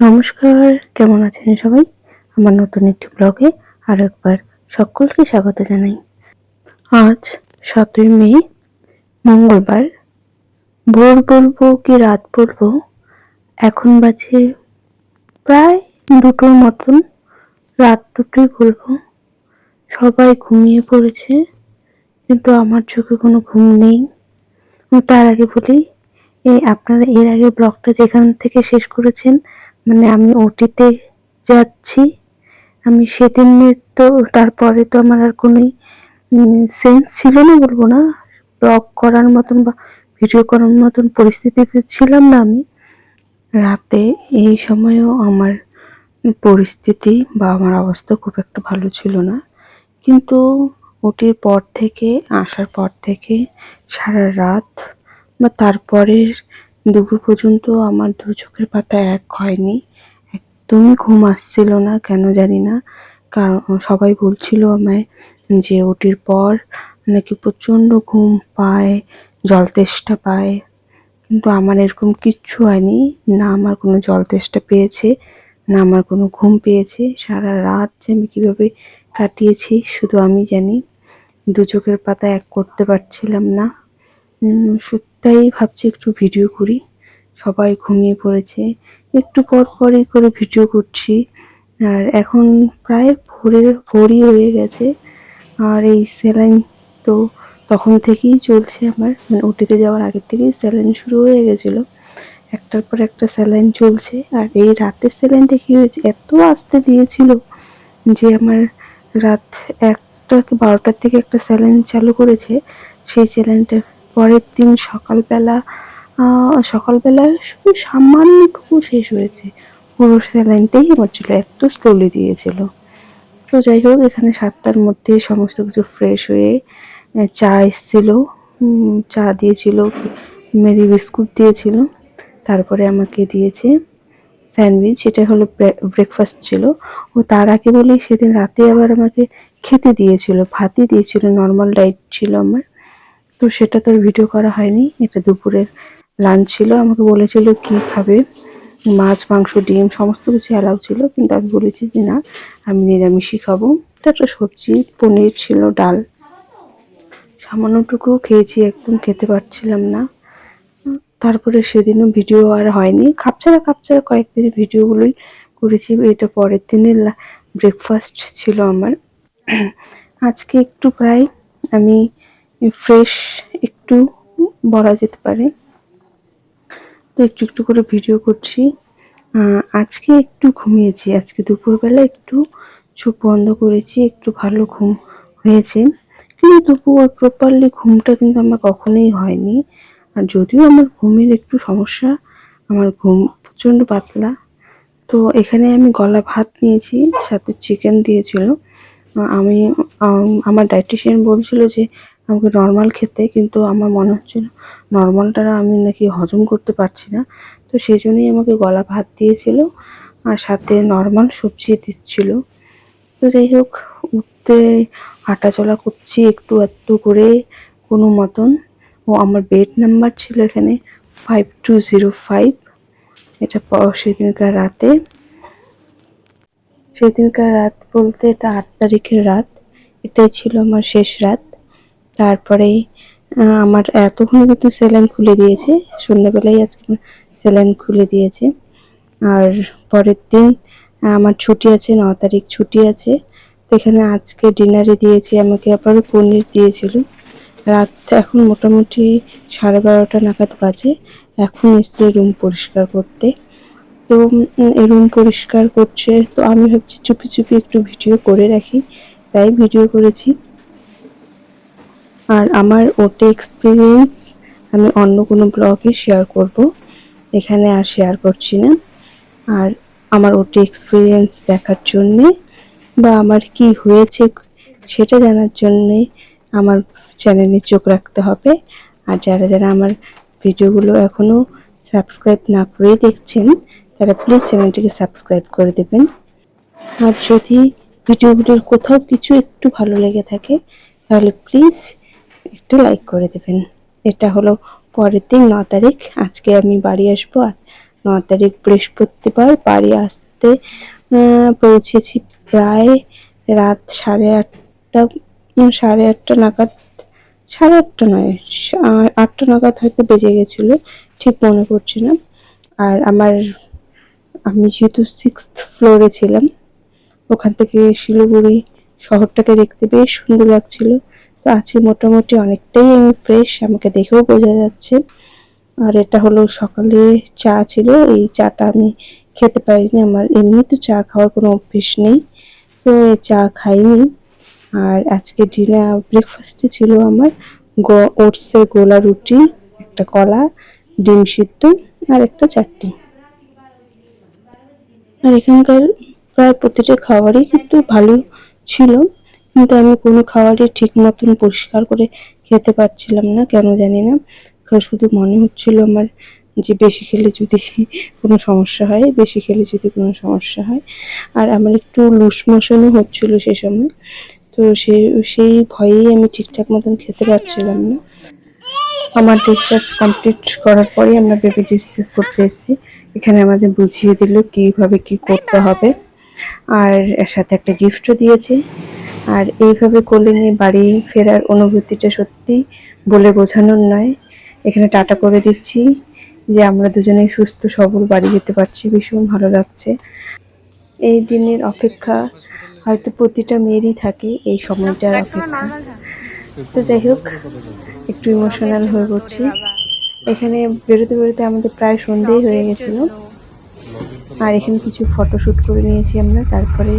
নমস্কার, কেমন আছেন সবাই? আমার নতুন একটি ব্লগে আর একবার সকলকে স্বাগত জানাই। আজ সাতই মে, মঙ্গলবার। ভোর বলব কি রাত বলব? এখন বাজে প্রায় দুটোর মতন। রাত দুটোই বলব। সবাই ঘুমিয়ে পড়েছে, কিন্তু আমার চোখে কোনো ঘুম নেই। তার আগে বলি, এই আপনারা এর আগে ব্লগটা যেখান থেকে শেষ করেছেন মানে আমি ওটিতে যাচ্ছি। আমি সেদিনের তো, তারপরে তো আমার আর কোনো সেন্স ছিল না বলব না। ব্লগ করার মতন বা ভিডিও করার মতন পরিস্থিতিতে ছিলাম না আমি। রাতে এই সময়ও আমার পরিস্থিতি বা আমার অবস্থা খুব একটা ভালো ছিল না। কিন্তু ওটির পর থেকে, আসার পর থেকে সারা রাত বা তারপরের দুপুর পর্যন্ত আমার দু চোখের পাতা এক হয়নি। একদমই ঘুম আসছিল না, কেন জানি না। কারণ সবাই বলছিল আমায় যে ওটির পর নাকি প্রচণ্ড ঘুম পায়, জল তেষ্টা পায়। কিন্তু আমার এরকম কিচ্ছু হয়নি, না আমার কোনো জল তেষ্টা পেয়েছে, না আমার কোনো ঘুম পেয়েছে। সারা রাত যে আমি কীভাবে কাটিয়েছি, শুধু আমি জানি। দু চোখের পাতা এক করতে পারছিলাম না। সত্যিই ভাবছি একটু ভিডিও করি। সবাই ঘুমিয়ে পড়েছে। একটু পর পরই করে ভিডিও করছি। আর এখন প্রায় ভোরের, ভোরই হয়ে গেছে। আর এই স্যালাইন তো তখন থেকেই চলছে আমার। মানে ওটিতে যাওয়ার আগের থেকেই স্যালাইন শুরু হয়ে গেছিল। একটার পর একটা স্যালাইন চলছে। আর এই রাতের স্যালাইনটা কী হয়েছে, এত আসতে দিয়েছিল যে আমার রাত একটা বারোটার থেকে একটা স্যালাইন চালু করেছে। সেই স্যালাইনটা পরের দিন সকালবেলা সকালবেলা শুধু সামান্যটুকু শেষ হয়েছে। পুরো স্যালাইনটাই আমার ছিল, এত স্লোলি দিয়েছিল। তো যাই হোক, এখানে সাতটার মধ্যে সমস্ত কিছু ফ্রেশ হয়ে চা এসছিল চা দিয়েছিল, মেরি বিস্কুট দিয়েছিল, তারপরে আমাকে দিয়েছে স্যান্ডউইচ, এটা হলো ব্রেকফাস্ট ছিল। ও তার আগে বলি, সেদিন রাতে আবার আমাকে খেতে দিয়েছিল, ভাতই দিয়েছিল নর্মাল ডায়েট ছিল আমার। তো সেটা তো ভিডিও করা হয়নি। এটা দুপুরের লাঞ্চ ছিল। আমাকে বলেছিল কি খাবে। মাছ, মাংস, ডিম, সমস্ত কিছু অ্যালাউ ছিল। কিন্তু আমি বলেছি যে না, আমি নিরামিষই খাব। তো একটা সবজি, পনির ছিল, ডাল। সামান্যটুকু খেয়েছি, একদম খেতে পারছিলাম না। তারপরে সেদিনও ভিডিও আর হয়নি। খাপছাড়া খাপছাড়া কয়েকদিনের ভিডিওগুলোই করেছি। এটা পরের দিনের ব্রেকফাস্ট ছিল আমার। আজকে একটু প্রায় আমি ফ্রেশ একটু বলা যেতে পারে। তো একটু একটু করে ভিডিও করছি। আজকে একটু ঘুমিয়েছি। আজকে দুপুরবেলা একটু চোখ বন্ধ করেছি, একটু ভালো ঘুম হয়েছে। কিন্তু দুপুর প্রপারলি ঘুমটা কিন্তু আমার কখনোই হয়নি। আর যদিও আমার ঘুমের একটু সমস্যা, আমার ঘুম প্রচণ্ড পাতলা। তো এখানে আমি গলা ভাত নিয়েছি, সাথে চিকেন দিয়েছিল। আমি আমার ডায়েটিশিয়ান বলছিল যে আমাকে নর্মাল খেতে, কিন্তু আমার মনে হচ্ছিল নর্মালটা আমি নাকি হজম করতে পারছি না। তো সেই জন্যই আমাকে গলা ভাত দিয়েছিল আর সাথে নর্মাল সবজি দিচ্ছিল। তো যাই হোক, উঠতে হাঁটা চলা করছি একটু একটু করে কোনো মতন। ও আমার বেড নাম্বার ছিল এখানে ফাইভ টু জিরো ফাইভ এটা সেদিনকার রাতে। সেদিনকার রাত বলতে এটা আট তারিখের রাত। এটাই ছিল আমার শেষ রাত। তারপরে আমার এতক্ষণ কিন্তু স্যালাইন খুলে দিয়েছে। সন্ধ্যাবেলায় আজকে স্যালাইন খুলে দিয়েছে। আর পরের দিন আমার ছুটি আছে, ন তারিখ ছুটি আছে। তো এখানে আজকে ডিনারে দিয়েছি, আমাকে আবার পনির দিয়েছিল। রাত এখন মোটামুটি সাড়ে বারোটা নাগাদ বাজে। এখন এসছে রুম পরিষ্কার করতে। তো এই রুম পরিষ্কার করছে, তো আমি ভাবছি চুপি চুপি একটু ভিডিও করে রাখি। তাই ভিডিও করেছি। আর আমার ওটে এক্সপিরিয়েন্স আমি অন্য কোনো ব্লগে শেয়ার করব। এখানে আর শেয়ার করছি না। আর আমার ওটে এক্সপিরিয়েন্স দেখার জন্যে বা আমার কি হয়েছে সেটা জানার জন্যে আমার চ্যানেলে চোখ রাখতে হবে। আর যারা যারা আমার ভিডিওগুলো এখনও সাবস্ক্রাইব না করে দেখছেন, তারা প্লিজ চ্যানেলটিকে সাবস্ক্রাইব করে দেবেন। আর যদি ভিডিওগুলোর কোথাও কিছু একটু ভালো লেগে থাকে, তাহলে প্লিজ একটু লাইক করে দেবেন। এটা হলো পরের দিন ন তারিখ। আজকে আমি বাড়ি আসব। ন তারিখ বৃহস্পতিবার বাড়ি আসতে পৌঁছেছি প্রায় রাত সাড়ে আটটা সাড়ে আটটা নাগাদ, সাড়ে আটটা নয় আটটা নাগাদ হয়তো বেজে গেছিল, ঠিক মনে পড়ছে না। আর আমার, আমি যেহেতু সিক্স ফ্লোরে ছিলাম, ওখান থেকে শিলিগুড়ি শহরটাকে দেখতে বেশ সুন্দর লাগছিল। তো আজকে মোটামুটি অনেকটাই আমি ফ্রেশ আমাকে দেখেও বোঝা যাচ্ছে। আর এটা হলো সকালে চা ছিল, এই চাটা আমি খেতে পারিনি আমার, এমনি তো চা খাওয়ার কোনো অভ্যেস নেই। তো এই চা খাইনি। আর আজকে ডিনার ব্রেকফাস্টে ছিল আমার ওটসের গোলা রুটি, একটা কলা, ডিম সিদ্ধ আর একটা চাটনি। আর এখানকার প্রায় প্রতিটা খাবারই কিন্তু ভালো ছিল। কিন্তু আমি কোনো খাবারই ঠিক মতন পরিষ্কার করে খেতে পারছিলাম না, কেন জানি না। শুধু মনে হচ্ছিল আমার যে বেশি খেলে যদি কোনো সমস্যা হয়, বেশি খেলে যদি কোনো সমস্যা হয়। আর আমার একটু লুস মোশনও হচ্ছিল সে সময়। তো সে, সেই ভয়েই আমি ঠিকঠাক মতন খেতে পারছিলাম না। আমার ডিসচার্জ কমপ্লিট করার পরেই আমরা বেবি ডিসচার্জ করতে এসেছি। এখানে আমাদের বুঝিয়ে দিল কীভাবে কি করতে হবে। আর এর সাথে একটা গিফটও দিয়েছে। আর এইভাবে কোলে নিয়ে বাড়ি ফেরার অনুভূতিটা সত্যি বলে বোঝানোর নয়। এখানে টাটা করে দিচ্ছি যে আমরা দুজনেই সুস্থ, সবল বাড়ি যেতে পারছি, ভীষণ ভালো লাগছে। এই দিনের অপেক্ষা হয়তো প্রতিটা মেয়েরই থাকে এই সময়টার অপেক্ষা। তো যাই হোক, একটু ইমোশনাল হয়ে পড়ছি। এখানে বেরোতে বেরোতে আমাদের প্রায় সন্ধেই হয়ে গেছিল। আর এখানে কিছু ফটোশ্যুট করে নিয়েছি আমরা, তারপরে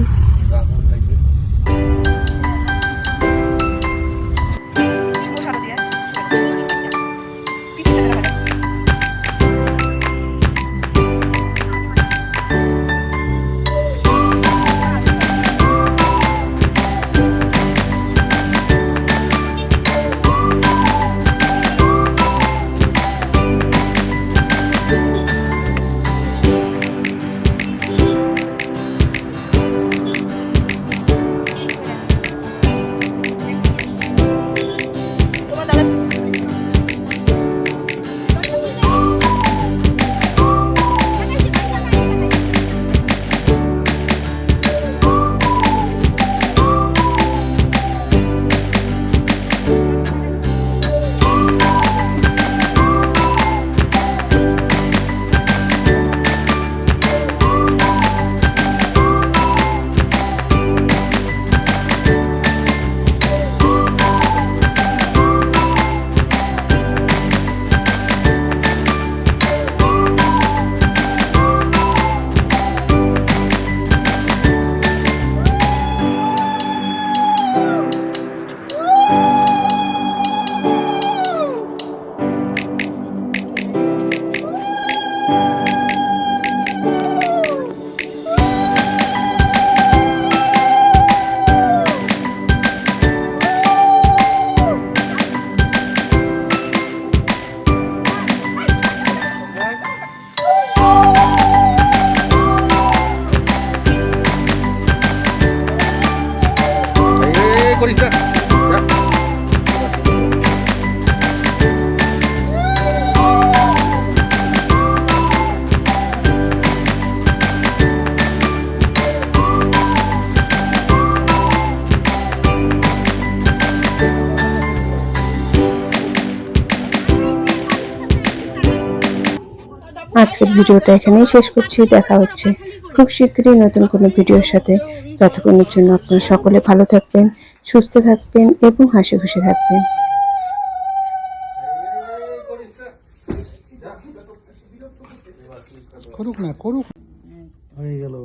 ভিডিওটা এখানেই শেষ করছি দেখা হচ্ছে খুব শীঘ্রই নতুন কোনো ভিডিওর সাথে। ততক্ষণের জন্য আপনারা সকলে ভালো থাকবেন সুস্থ থাকবেন এবং হাসি খুশি থাকবেন। করুক না করুক। হয়ে গেল।